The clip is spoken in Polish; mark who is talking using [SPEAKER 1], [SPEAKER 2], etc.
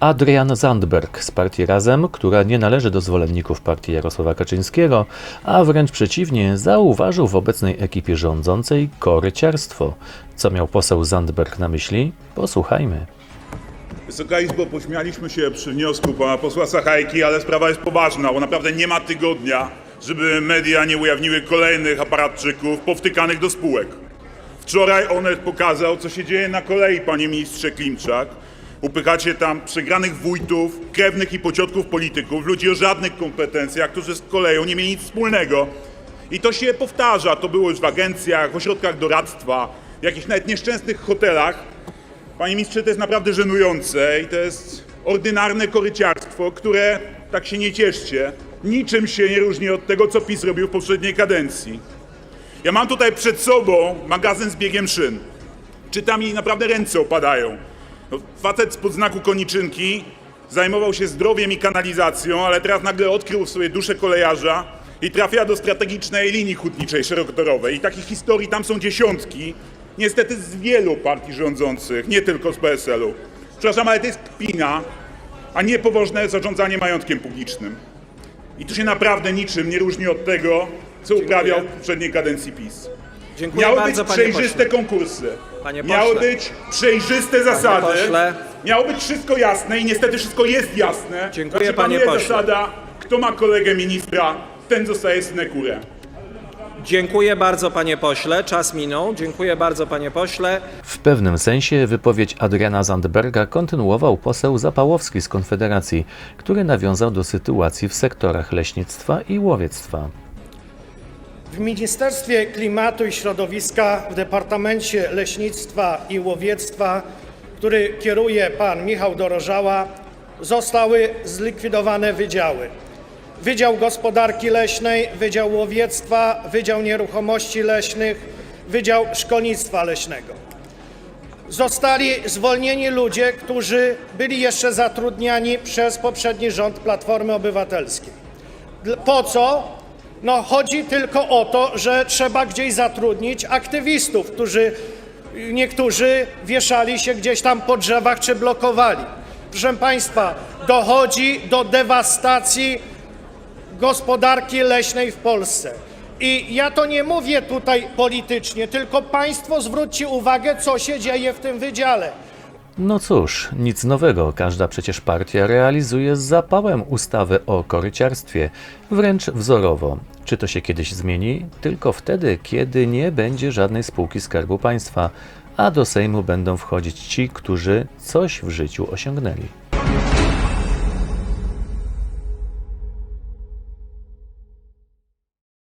[SPEAKER 1] Adrian Zandberg z partii Razem, która nie należy do zwolenników partii Jarosława Kaczyńskiego, a wręcz przeciwnie, zauważył w obecnej ekipie rządzącej koryciarstwo. Co miał poseł Zandberg na myśli? Posłuchajmy.
[SPEAKER 2] Wysoka Izbo, pośmialiśmy się przy wniosku pana posła Sachajki, ale sprawa jest poważna, bo naprawdę nie ma tygodnia, żeby media nie ujawniły kolejnych aparatczyków powtykanych do spółek. Wczoraj Onet pokazał, co się dzieje na kolei, panie ministrze Klimczak. Upychacie tam przegranych wójtów, krewnych i pociotków polityków, ludzi o żadnych kompetencjach, którzy z koleją nie mieli nic wspólnego. I to się powtarza, to było już w agencjach, w ośrodkach doradztwa, w jakichś nawet nieszczęsnych hotelach. Panie ministrze, to jest naprawdę żenujące i to jest ordynarne koryciarstwo, które, tak się nie cieszcie, niczym się nie różni od tego, co PiS robił w poprzedniej kadencji. Ja mam tutaj przed sobą magazyn z biegiem szyn. Czytam i naprawdę ręce opadają. No, facet spod znaku koniczynki zajmował się zdrowiem i kanalizacją, ale teraz nagle odkrył w sobie duszę kolejarza i trafia do strategicznej linii hutniczej szerokotorowej. I takich historii tam są dziesiątki, niestety z wielu partii rządzących, nie tylko z PSL-u. Przepraszam, ale to jest kpina, a nie poważne zarządzanie majątkiem publicznym. I to się naprawdę niczym nie różni od tego, co uprawiał w poprzedniej kadencji PiS.
[SPEAKER 3] Dziękuję
[SPEAKER 2] Miały
[SPEAKER 3] bardzo,
[SPEAKER 2] być
[SPEAKER 3] panie
[SPEAKER 2] przejrzyste
[SPEAKER 3] pośle.
[SPEAKER 2] konkursy.
[SPEAKER 3] Panie
[SPEAKER 2] Miały
[SPEAKER 3] pośle.
[SPEAKER 2] być przejrzyste zasady.
[SPEAKER 3] pośle.
[SPEAKER 2] Miało być wszystko jasne i niestety wszystko jest jasne.
[SPEAKER 3] Dziękuję,
[SPEAKER 2] Znaczy,
[SPEAKER 3] panie
[SPEAKER 2] panuje
[SPEAKER 3] pośle.
[SPEAKER 2] zasada, kto ma kolegę ministra, ten zostaje synekurę.
[SPEAKER 3] Dziękuję bardzo, panie pośle. Czas minął. Dziękuję bardzo, panie pośle.
[SPEAKER 1] W pewnym sensie wypowiedź Adriana Zandberga kontynuował poseł Zapałowski z Konfederacji, który nawiązał do sytuacji w sektorach leśnictwa i łowiectwa.
[SPEAKER 4] W Ministerstwie Klimatu i Środowiska w Departamencie Leśnictwa i Łowiectwa, który kieruje pan Michał Dorożała, zostały zlikwidowane wydziały. Wydział Gospodarki Leśnej, Wydział Łowiectwa, Wydział Nieruchomości Leśnych, Wydział Szkolnictwa Leśnego. Zostali zwolnieni ludzie, którzy byli jeszcze zatrudniani przez poprzedni rząd Platformy Obywatelskiej. Po co? No chodzi tylko o to, że trzeba gdzieś zatrudnić aktywistów, którzy niektórzy wieszali się gdzieś tam po drzewach czy blokowali. Proszę Państwa, dochodzi do dewastacji gospodarki leśnej w Polsce. I ja to nie mówię tutaj politycznie, tylko Państwo zwróćcie uwagę, co się dzieje w tym wydziale.
[SPEAKER 1] No cóż, nic nowego, każda przecież partia realizuje z zapałem ustawę o koryciarstwie, wręcz wzorowo. Czy to się kiedyś zmieni? Tylko wtedy, kiedy nie będzie żadnej spółki Skarbu Państwa, a do Sejmu będą wchodzić ci, którzy coś w życiu osiągnęli.